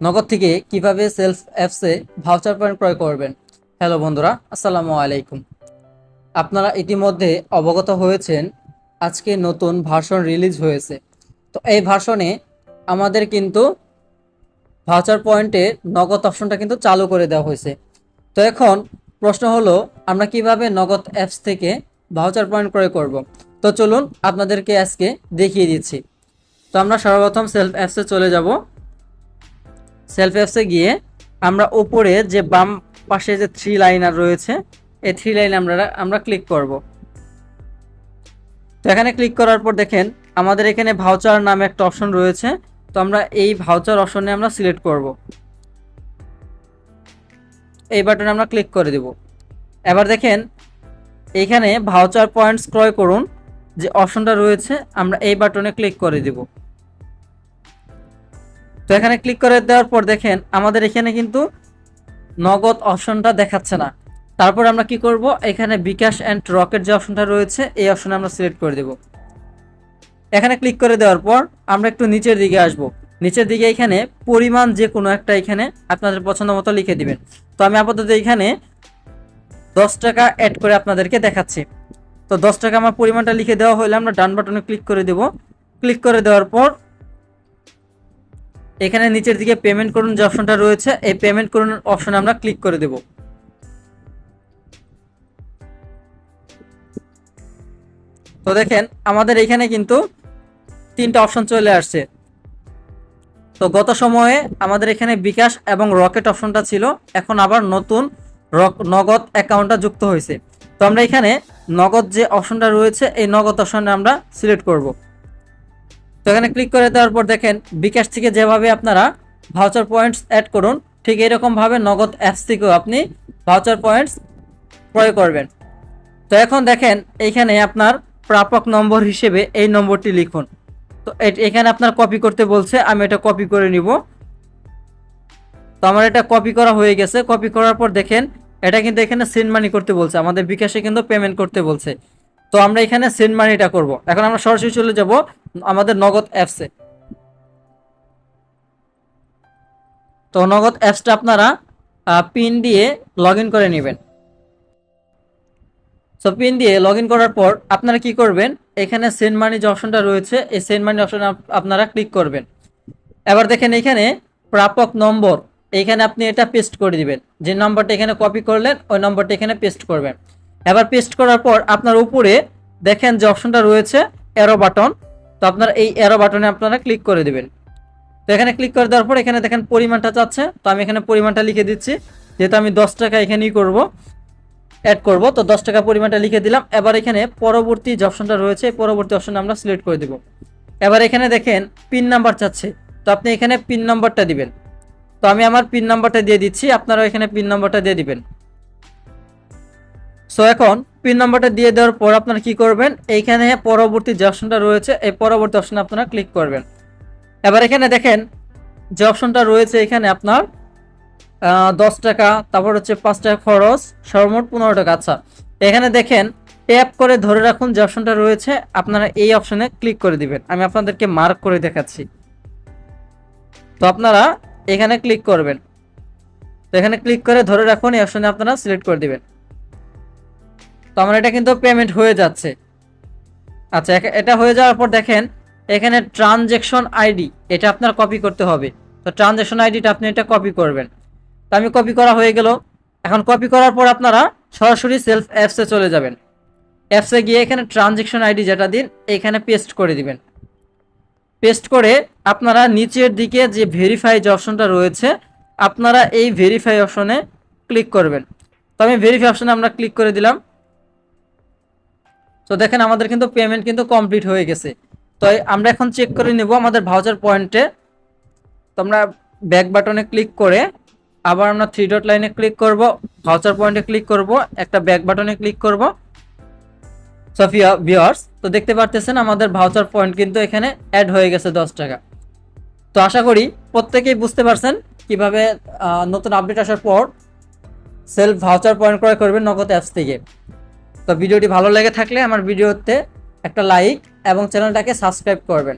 নগদ থেকে কীভাবে সেলফ অ্যাপসে ভাউচার পয়েন্ট ক্রয় করবেন? হ্যালো বন্ধুরা, আসসালামু আলাইকুম। আপনারা ইতিমধ্যে অবগত হয়েছেন, আজকে নতুন ভার্সন রিলিজ হয়েছে। তো এই ভার্সনে আমাদের কিন্তু ভাউচার পয়েন্টে নগদ অপশনটা কিন্তু চালু করে দেওয়া হয়েছে। তো এখন প্রশ্ন হলো, আমরা কীভাবে নগদ অ্যাপস থেকে ভাউচার পয়েন্ট ক্রয় করব? তো চলুন আপনাদেরকে আজকে দেখিয়ে দিচ্ছি। তো আমরা সর্বপ্রথম সেলফ অ্যাপসে চলে যাব। সেলফ অ্যাপসে গিয়ে আমরা ওপরে যে বাম পাশে যে থ্রি লাইনার রয়েছে, এই থ্রি লাইন আমরা আমরা ক্লিক করব। তো এখানে ক্লিক করার পর দেখেন, আমাদের এখানে ভাউচার নামে একটা অপশন রয়েছে, তো আমরা এই ভাউচার অপশনে আমরা সিলেক্ট করব। এই বাটনে আমরা ক্লিক করে দেব। এবার দেখেন, এখানে ভাউচার পয়েন্টস ক্রয় করুন, যে অপশনটা রয়েছে, আমরা এই বাটনে ক্লিক করে দেব। তো এখানে ক্লিক করে দেওয়ার পর দেখেন আমাদের এখানে কিন্তু নগদ অপশনটা দেখাচ্ছে না। তারপর আমরা কি করব? এখানে বিকাশ অ্যান্ড রকেট যে অপশনটা রয়েছে, এই অপশনে আমরা সিলেক্ট করে দেব। এখানে ক্লিক করে দেওয়ার পর আমরা একটু নিচের দিকে আসব। নিচের দিকে এখানে পরিমাণ যে কোনো একটা এখানে আপনাদের পছন্দ মতো লিখে দিবেন। তো আমি আপাতত এখানে দশ টাকা অ্যাড করে আপনাদেরকে দেখাচ্ছি। তো দশ টাকা আমার পরিমাণটা লিখে দেওয়া হলে আমরা ডান বাটনে ক্লিক করে দেব। ক্লিক করে দেওয়ার পর এখানে নিচের দিকে পেমেন্ট করুন যে অপশনটা রয়েছে, এই পেমেন্ট করুন অপশনে আমরা ক্লিক করে দেব। তো দেখেন, আমাদের এখানে কিন্তু তিনটা অপশন চলে আসছে। তো গত সময়ে আমাদের এখানে বিকাশ এবং রকেট অপশনটা ছিল, এখন আবার নতুন নগদ অ্যাকাউন্টটা যুক্ত হয়েছে। তো আমরা এখানে নগদ যে অপশনটা রয়েছে, এই নগদ অপশনে আমরা সিলেক্ট করব। তো এখানে ক্লিক করে দেওয়ার পর দেখেন বিকাশ থেকে যেভাবে আপনারা ভাউচার পয়েন্টস অ্যাড করুন, ঠিক এরকমভাবে নগদ অ্যাপস থেকেও আপনি ভাউচার পয়েন্টস ক্রয় করবেন। তো এখন দেখেন এইখানে আপনার প্রাপক নম্বর হিসেবে এই নম্বরটি লিখুন। তো এখানে আপনার কপি করতে বলছে, আমি এটা কপি করে নিব। তো আমার এটা কপি করা হয়ে গেছে। কপি করার পর দেখেন, এটা কিন্তু এখানে সেন্ড মানি করতে বলছে। আমাদের বিকাশে কিন্তু পেমেন্ট করতে বলছে। তো আমরা এখানে সেন্ড মানিটা করব। এখন আমরা সরাসরি চলে যাব আমাদের নগদ অ্যাপসে তো নগদ অ্যাপসটা আপনারা পিন দিয়ে লগ করে নেবেন। সো পিন দিয়ে লগ করার পর আপনারা কি করবেন? এখানে সেন্ড মানি যে অপশনটা রয়েছে, এই সেন্ড মানি অপশনে আপনারা ক্লিক করবেন। এবার দেখেন এখানে প্রাপক নম্বর, এখানে আপনি এটা পেস্ট করে দিবেন। যে নম্বরটা এখানে কপি করলেন, ওই নম্বরটা এখানে পেস্ট করবেন। এবার পেস্ট করার পর আপনার উপরে দেখেন যে অপশনটা রয়েছে অ্যারো বাটন তো আপনার এই অ্যারো বাটনে আপনারা ক্লিক করে দেবেন। তো এখানে ক্লিক করে দেওয়ার পর এখানে দেখেন পরিমাণটা চাচ্ছে। তো আমি এখানে পরিমাণটা লিখে দিচ্ছি। যেহেতু আমি দশ টাকা এখানেই করব অ্যাড করব, তো দশ টাকা পরিমাণটা লিখে দিলাম। এবার এখানে পরবর্তী যে অপশনটা রয়েছে পরবর্তী অপশনে আমরা সিলেক্ট করে দেব। এবার এখানে দেখেন পিন নাম্বার চাচ্ছে। তো আপনি এখানে পিন নাম্বারটা দিবেন। তো আমি আমার পিন নাম্বারটা দিয়ে দিচ্ছি। আপনারাও এখানে পিন নাম্বারটা দিয়ে দিবেন। সো এখন পিন নাম্বারটা দিয়ে দেওয়ার পর আপনারা কি করবেন? এইখানে পরবর্তী যে অপশনটা রয়েছে, এই পরবর্তী অপশনে আপনারা ক্লিক করবেন। এবার এখানে দেখেন, যে অপশনটা রয়েছে এখানে আপনার দশ টাকা, তারপর হচ্ছে পাঁচ টাকা খরচ, সর্বমোট পনেরো টাকা। আচ্ছা এখানে দেখেন ট্যাপ করে ধরে রাখুন যে অপশনটা রয়েছে, আপনারা এই অপশনে ক্লিক করে দিবেন। আমি আপনাদেরকে মার্ক করে দেখাচ্ছি। তো আপনারা এখানে ক্লিক করবেন। তো এখানে ক্লিক করে ধরে রাখুন, এই অপশনে আপনারা সিলেক্ট করে দিবেন। তো আমার এটা কিন্তু পেমেন্ট হয়ে যাচ্ছে। আচ্ছা এটা হয়ে যাওয়ার পর দেখেন, এখানে ট্রানজেকশন আইডি এটা আপনার কপি করতে হবে। তো ট্রানজেকশন আইডিটা আপনি এটা কপি করবেন। তো আমি কপি করা হয়ে গেল। এখন কপি করার পর আপনারা সরাসরি সেলফ অ্যাপসে চলে যাবেন। অ্যাপসে গিয়ে এখানে ট্রানজেকশন আইডি যেটা দিন, এখানে পেস্ট করে দিবেন। পেস্ট করে আপনারা নিচের দিকে যে ভেরিফাই যে অপশনটা রয়েছে, আপনারা এই ভেরিফাই অপশনে ক্লিক করবেন। তো আমি ভেরিফাই অপশনে আমরা ক্লিক করে দিলাম। তো দেখেন আমাদের কিন্তু পেমেন্ট কিন্তু কমপ্লিট হয়ে গেছে। তো আমরা এখন চেক করে নেব আমাদের ভাউচার পয়েন্টে তো আমরা ব্যাক বাটনে ক্লিক করে আবার আমরা থ্রি ডট লাইনে ক্লিক করব ভাউচার পয়েন্টে ক্লিক করব, একটা ব্যাক বাটনে ক্লিক করব। সফিয়া ভিওয়ার্স তো দেখতে পারতেছেন আমাদের ভাউচার পয়েন্ট কিন্তু এখানে অ্যাড হয়ে গেছে দশ টাকা। তো আশা করি প্রত্যেকেই বুঝতে পারছেন কীভাবে নতুন আপডেট আসার পর সেলফ ভাউচার পয়েন্ট ক্রয় করবেন নগদ অ্যাপস থেকে। তো ভিডিওটি ভালো লেগে থাকলে আমার ভিডিওতে একটা লাইক এবং চ্যানেলটাকে সাবস্ক্রাইব করবেন।